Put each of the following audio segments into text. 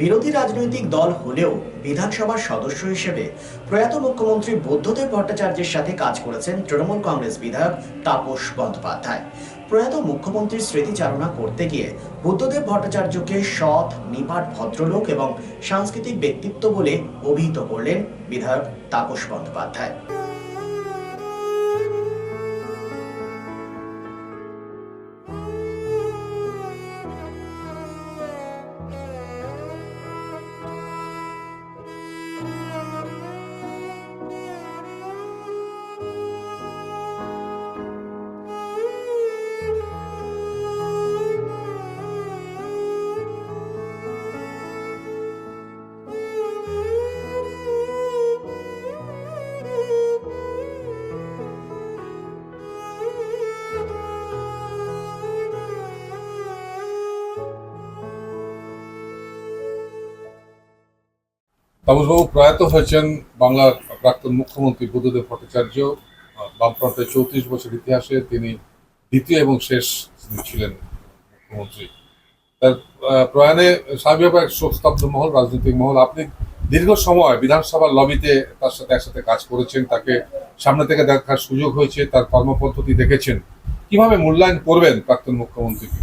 বিরোধী রাজনৈতিক দল হলেও বিধানসভার সদস্য হিসেবে প্রয়াত মুখ্যমন্ত্রী বুদ্ধদেব ভট্টাচার্যের সাথে কাজ করেছেন তৃণমূল কংগ্রেস বিধায়ক তাপস বন্দ্যোপাধ্যায় প্রয়াত মুখ্যমন্ত্রীর স্মৃতিচারণা করতে গিয়ে বুদ্ধদেব ভট্টাচার্যকে সৎ নিপাট ভদ্রলোক এবং সাংস্কৃতিক ব্যক্তিত্ব বলে অভিহিত করলেন বিধায়ক তাপস বন্দ্যোপাধ্যায় তাবুজবাবু প্রয়াত হয়েছেন বাংলার প্রাক্তন মুখ্যমন্ত্রী বুদ্ধদেব ভট্টাচার্য বামফ্রন্টের চৌত্রিশ বছর ইতিহাসে তিনি দ্বিতীয় এবং শেষ ছিলেন মুখ্যমন্ত্রী তার প্রয়াণে স্বাভাবিক এক শোকস্তব্ধ মহল রাজনৈতিক মহল আপনি দীর্ঘ সময় বিধানসভার লবিতে তার সাথে একসাথে কাজ করেছেন তাকে সামনে থেকে দেখার সুযোগ হয়েছে তার কর্মপদ্ধতি দেখেছেন কিভাবে মূল্যায়ন করবেন প্রাক্তন মুখ্যমন্ত্রীকে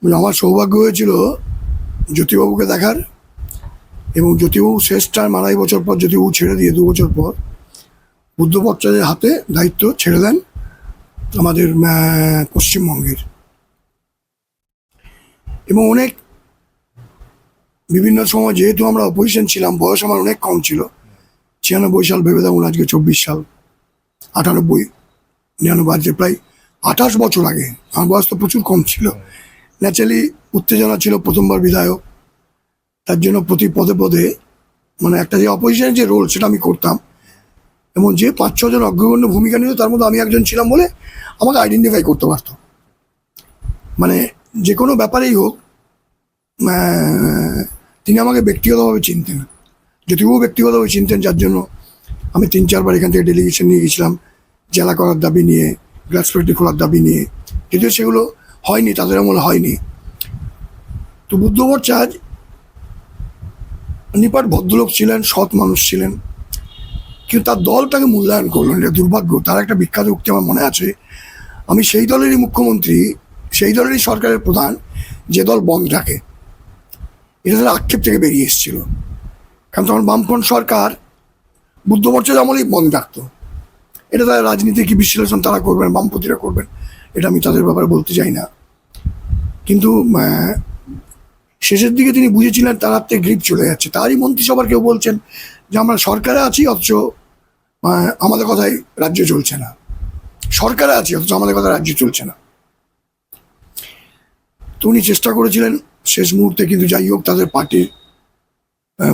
মানে আমার সৌভাগ্য হয়েছিল জ্যোতিবাবুকে দেখার এবং যদিও শেষ টাইম আড়াই বছর পর ও ছেড়ে দিয়ে দু বছর পর বুদ্ধ ভট্টাচার্যের হাতে দায়িত্ব ছেড়ে দেন আমাদের পশ্চিমবঙ্গের এবং অনেক বিভিন্ন সময় যেহেতু আমরা অপোজিশন ছিলাম বয়স আমার অনেক কম ছিল ছিয়ানব্বই সাল ভেবে দেখুন আজকে চব্বিশ সাল আটানব্বই নিরানব্বই আজকে প্রায় আঠাশ বছর আগে আমার বয়স তো প্রচুর কম ছিল ন্যাচারালি উত্তেজনা ছিল প্রথমবার বিধায়ক তার জন্য প্রতি পদে পদে মানে একটা যে অপোজিশনের যে রোল সেটা আমি করতাম এবং যে পাঁচ ছজন অগ্রগণ্য ভূমিকা নিত তার মধ্যে আমি একজন ছিলাম বলে আমাকে আইডেন্টিফাই করতে পারত মানে যে কোনো ব্যাপারেই হোক তিনি আমাকে ব্যক্তিগতভাবে চিনতেন যদিও ব্যক্তিগতভাবে চিনতেন যার জন্য আমি তিন চারবার এখান থেকে ডেলিগেশন নিয়ে গেছিলাম জেলা করার দাবি নিয়ে গ্লাস ফ্যাক্টরি খোলার দাবি নিয়ে যদিও সেগুলো হয়নি তাদের আমলে হয়নি তো বুদ্ধমর চার্জ নিপাট ভদ্রলোক ছিলেন সৎ মানুষ ছিলেন কিন্তু তার দল তাকে মূল্যায়ন করলেন এটা দুর্ভাগ্য তার একটা বিখ্যাত উক্তি আমার মনে আছে আমি সেই দলেরই মুখ্যমন্ত্রী সেই দলেরই সরকারের প্রধান যে দল বন্ধ থাকে এটা তারা আক্ষেপ থেকে বেরিয়ে এসেছিল কারণ তখন বামফ্রন্ট সরকার বুদ্ধমর্চার আমলেই বন্ধ থাকত এটা তারা রাজনীতি কি বিশ্লেষণ তারা করবেন বামপতিরা করবেন এটা আমি তাদের ব্যাপারে বলতে চাই না কিন্তু শেষের দিকে তিনি বুঝেছিলেন তার হাতে গ্রিপ চলে যাচ্ছে তারই মন্ত্রিসভার কেউ বলছেন যে আমরা সরকারে আছি অথচ আমাদের কথাই রাজ্য চলছে না সরকারে আছি অথচ আমাদের কথা রাজ্য চলছে না তো উনি চেষ্টা করেছিলেন শেষ মুহূর্তে কিন্তু যাই হোক তাদের পার্টির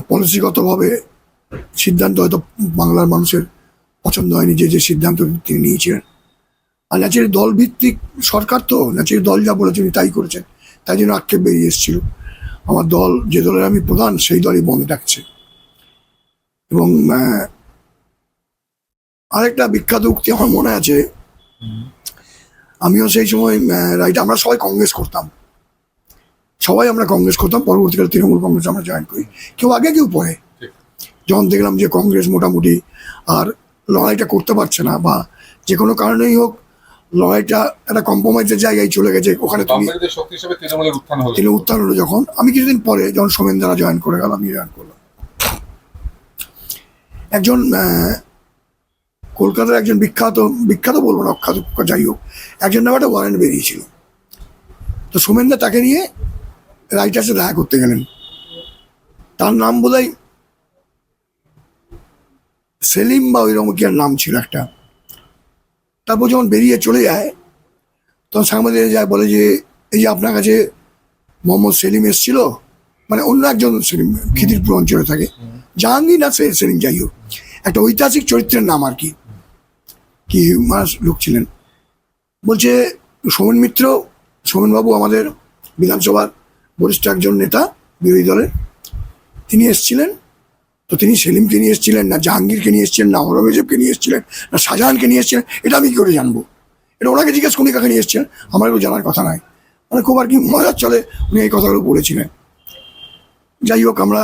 পলিসিগতভাবে সিদ্ধান্ত হয়তো বাংলার মানুষের পছন্দ হয়নি যে যে সিদ্ধান্ত তিনি নিয়েছিলেন আর ন্যাচের দলভিত্তিক সরকার তো ন্যাচের দল যা বলেছেন তাই করেছেন তাই জন্য আক্ষেপ বেরিয়ে এসেছিল আমার দল যে দলের আমি প্রধান সেই দলই বন্ধ ডাকছে এবং আরেকটা বিখ্যাত উক্তি আমার মনে আছে আমিও সেই সময় রাইট আমরা সবাই কংগ্রেস করতাম সবাই আমরা কংগ্রেস করতাম পরবর্তীকালে তৃণমূল কংগ্রেস আমরা জয়েন করি কেউ আগে কেউ পরে যখন দেখলাম যে কংগ্রেস মোটামুটি আর লড়াইটা করতে পারছে না বা যে কোনো কারণেই হোক লড়াইটা একটা কম্প্রোমাইজের জায়গায় চলে গেছে ওখানে তুমি তিনি উত্থান হলো যখন আমি কিছুদিন পরে যখন সোমেন দ্বারা জয়েন করে গেলাম জয়েন করলাম একজন কলকাতার একজন বিখ্যাত বিখ্যাত বলবো না অখ্যাত যাই হোক একজন নাম একটা ওয়ারেন্ট বেরিয়েছিল তো সোমেনদা তাকে নিয়ে রাইটার্সে দেখা করতে গেলেন তার নাম বোধ সেলিম বা ওই রকম কি নাম ছিল একটা তারপর যখন বেরিয়ে চলে যায় তখন সাংবাদিক যায় বলে যে এই যে আপনার কাছে মোহাম্মদ সেলিম এসেছিল মানে অন্য একজন সেলিম খিদিরপুর অঞ্চলে থাকে জাহাঙ্গীর না সেলিম যাই হোক একটা ঐতিহাসিক চরিত্রের নাম আর কি কি মানুষ লোক ছিলেন বলছে সোমেন মিত্র সোমেনবাবু আমাদের বিধানসভার বরিষ্ঠ একজন নেতা বিরোধী দলের তিনি এসছিলেন তো তিনি সেলিমকে নিয়ে এসেছিলেন না জাহাঙ্গীরকে নিয়ে এসেছিলেন না ঔরঙ্গজেবকে নিয়ে এসেছিলেন না শাহজাহানকে নিয়ে এসেছিলেন এটা আমি কী করে জানবো এটা ওনাকে জিজ্ঞেস করি কাকে নিয়ে এসেছিলেন আমার এগুলো জানার কথা নাই মানে খুব আর কি মজার চলে উনি এই কথাগুলো বলেছিলেন যাই হোক আমরা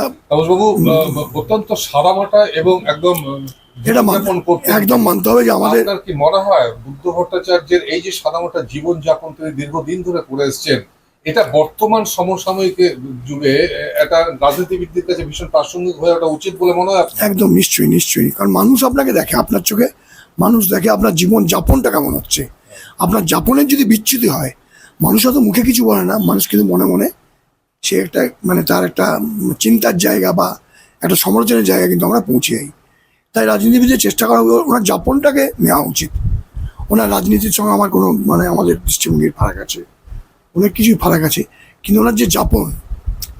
অত্যন্ত সারামাটা এবং একদম এটা একদম মানতে হবে যে আমাদের কি মনে হয় বুদ্ধ ভট্টাচার্যের এই যে সাদামাটা জীবন যাপন তিনি দীর্ঘদিন ধরে করে এসছেন এটা বর্তমান সমসাময়িক যুগে এটা রাজনীতিবিদদের কাছে ভীষণ প্রাসঙ্গিক হয়ে ওঠা উচিত বলে মনে হয় একদম নিশ্চয়ই নিশ্চয়ই কারণ মানুষ আপনাকে দেখে আপনার চোখে মানুষ দেখে আপনার জীবন যাপনটা কেমন হচ্ছে আপনার যাপনের যদি বিচ্যুতি হয় মানুষ হয়তো মুখে কিছু বলে না মানুষ কিন্তু মনে মনে সে একটা মানে তার একটা চিন্তার জায়গা বা একটা সমালোচনার জায়গা কিন্তু আমরা পৌঁছে যাই তাই রাজনীতিবিদের চেষ্টা করা ওনার যাপনটাকে নেওয়া উচিত ওনার রাজনীতির সঙ্গে আমার কোনো মানে আমাদের দৃষ্টিভঙ্গির ফারাক আছে অনেক কিছুই ফারাক আছে কিন্তু ওনার যে যাপন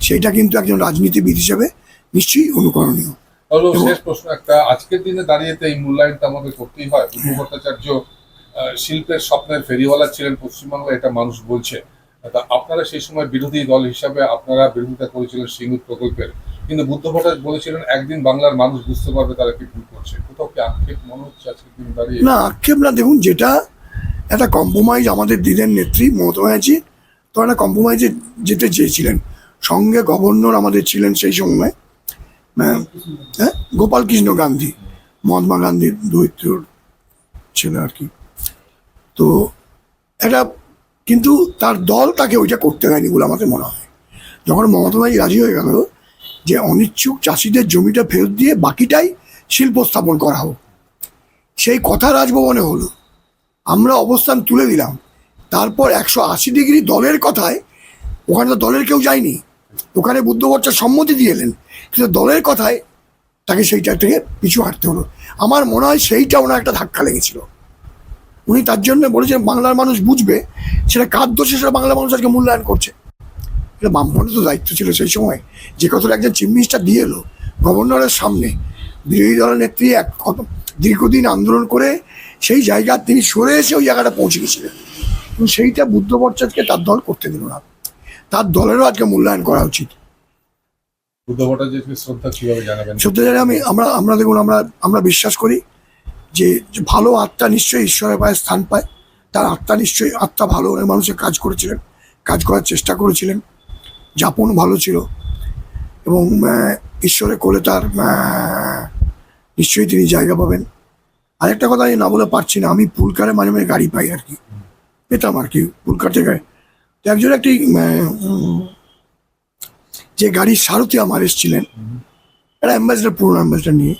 সেটা কিন্তু একজন রাজনীতিবিদ হিসেবে নিশ্চয়ই অনুকরণীয় শেষ প্রশ্ন একটা আজকের দিনে দাঁড়িয়ে এই মূল্যায়নটা আমাদের করতেই হয় বিভু ভট্টাচার্য শিল্পের স্বপ্নের ফেরিওয়ালা ছিলেন পশ্চিমবাংলা এটা মানুষ বলছে আপনারা সেই সময় বিরোধী দল হিসাবে আপনারা বিরোধিতা করেছিলেন সিঙ্গুর প্রকল্পের কিন্তু বুদ্ধ ভট্টাচার্য বলেছিলেন একদিন বাংলার মানুষ বুঝতে পারবে তারা কি ভুল করছে কোথাও কি আক্ষেপ মনে হচ্ছে আজকের দিনে দাঁড়িয়ে না আক্ষেপ না দেখুন যেটা একটা কম্প্রোমাইজ আমাদের দিনের নেত্রী মমতা ব্যানার্জি তারা কম্প্রোমাইজে যেতে চেয়েছিলেন সঙ্গে গভর্নর আমাদের ছিলেন সেই সময় হ্যাঁ, হ্যাঁ গোপাল কৃষ্ণ গান্ধী মহাত্মা গান্ধীর দৈত্যর ছেলে আর কি তো এটা কিন্তু তার দল তাকে ওইটা করতে দেয়নি বলে আমাদের মনে হয় যখন মমতা ভাই রাজি হয়ে গেল যে অনিচ্ছুক চাষিদের জমিটা ফেরত দিয়ে বাকিটাই শিল্প স্থাপন করা হোক সেই কথা রাজভবনে হলো আমরা অবস্থান তুলে দিলাম তারপর একশো আশি ডিগ্রি দলের কথায় ওখানে তো দলের কেউ যায়নি ওখানে বুদ্ধবর্চা সম্মতি দিয়ে এলেন কিন্তু দলের কথায় তাকে সেইটা থেকে পিছু হাঁটতে হলো আমার মনে হয় সেইটা ওনার একটা ধাক্কা লেগেছিল উনি তার জন্য বলেছেন বাংলার মানুষ বুঝবে সেটা কার দোষে সেটা বাংলা মানুষ আজকে মূল্যায়ন করছে এটা ব্রাহ্মণের তো দায়িত্ব ছিল সেই সময় যে কথাটা একজন চিফ মিনিস্টার দিয়ে এলো গভর্নরের সামনে বিরোধী দলের নেত্রী এক দীর্ঘদিন আন্দোলন করে সেই জায়গা তিনি সরে এসে ওই জায়গাটা পৌঁছে গেছিলেন কিন্তু সেইটা বুদ্ধ ভট্টাচার্যকে তার দল করতে দিল না তার দলেরও আজকে মূল্যায়ন করা উচিত বুদ্ধ আমি আমরা আমরা দেখুন আমরা আমরা বিশ্বাস করি যে ভালো আত্মা নিশ্চয়ই ঈশ্বরের পায়ে স্থান পায় তার আত্মা নিশ্চয়ই আত্মা ভালো মানুষের কাজ করেছিলেন কাজ করার চেষ্টা করেছিলেন যাপন ভালো ছিল এবং ঈশ্বরের কোলে তার নিশ্চয়ই তিনি জায়গা পাবেন আরেকটা কথা আমি না বলে পারছি না আমি পুলকারে মাঝে মাঝে গাড়ি পাই আর কি পেতাম আর কি কলকাতা থেকে তো একজন একটি যে গাড়ির সারথী আমার এসেছিলেন একটা অ্যাম্বাসেডার পুরনো অ্যাম্বাসেডার নিয়ে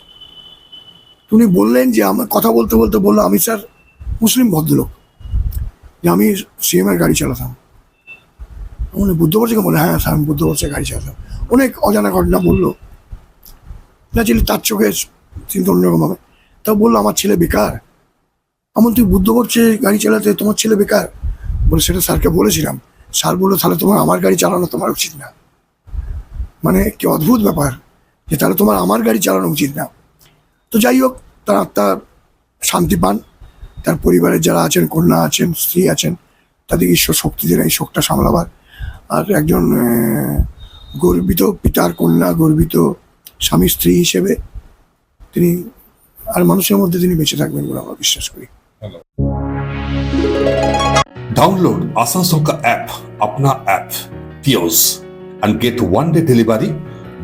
উনি বললেন যে আমার কথা বলতে বলতে বললো আমি স্যার মুসলিম ভদ্রলোক যে আমি সিএমের গাড়ি চালাতাম উনি বুদ্ধবর্ষকে বলে হ্যাঁ স্যার আমি বুদ্ধবর্ষের গাড়ি চালাতাম অনেক অজানা ঘটনা বললো না তার চোখে চিন্তা অন্যরকম হবে তা বললো আমার ছেলে বেকার এমন তুই বুদ্ধ করছে গাড়ি চালাতে তোমার ছেলে বেকার বলে সেটা স্যারকে বলেছিলাম স্যার বললো তাহলে তোমার আমার গাড়ি চালানো তোমার উচিত না মানে একটি অদ্ভুত ব্যাপার যে তাহলে তোমার আমার গাড়ি চালানো উচিত না তো যাই হোক তার আত্মা শান্তি পান তার পরিবারের যারা আছেন কন্যা আছেন স্ত্রী আছেন তাদের ঈশ্বর শক্তি দেন এই শোকটা সামলাবার আর একজন গর্বিত পিতার কন্যা গর্বিত স্বামী স্ত্রী হিসেবে তিনি আর মানুষের মধ্যে তিনি বেঁচে থাকবেন বলে আমরা বিশ্বাস করি Download डाउनलोड आसानसोल का ऐप अपना app and get one day delivery,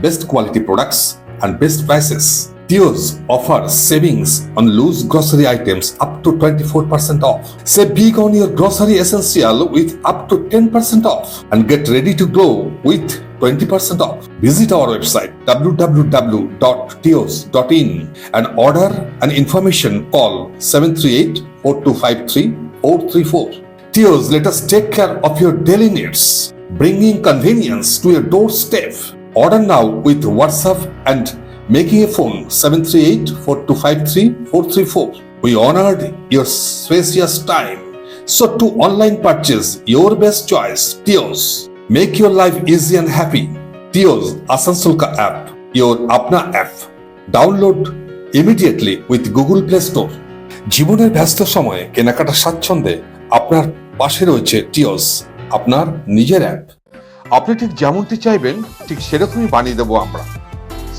best quality products, and best prices. deals offers savings on loose grocery items up to 24% off. say big on your grocery essential with up to 10% off and get ready to go with 20% off. Visit our website www.tios.in and order and information call 738 4253 434. Tios, let us take care of your daily needs, bringing convenience to your doorstep. Order now with WhatsApp and making a phone 738 4253 434 We honored your precious time. So to online purchase, your best choice, Tios. Make your life easy and happy. Tios Asansulka app, your Apna app. Download immediately with Google Play Store. জীবনের ব্যস্ত সময়ে কেনাকাটা স্বাচ্ছন্দ্যে আপনার পাশে রয়েছে টিওস আপনার নিজের অ্যাপ আপনি ঠিক যেমনটি চাইবেন ঠিক সেরকমই বানিয়ে দেবো আমরা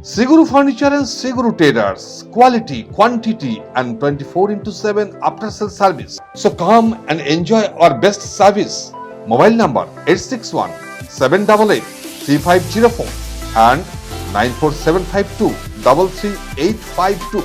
Siguru Furniture and Siguru Traders. Quality, quantity and 24/7 after sale service. So come and enjoy our best service. Mobile number 861-788-3504 and 94752-33852.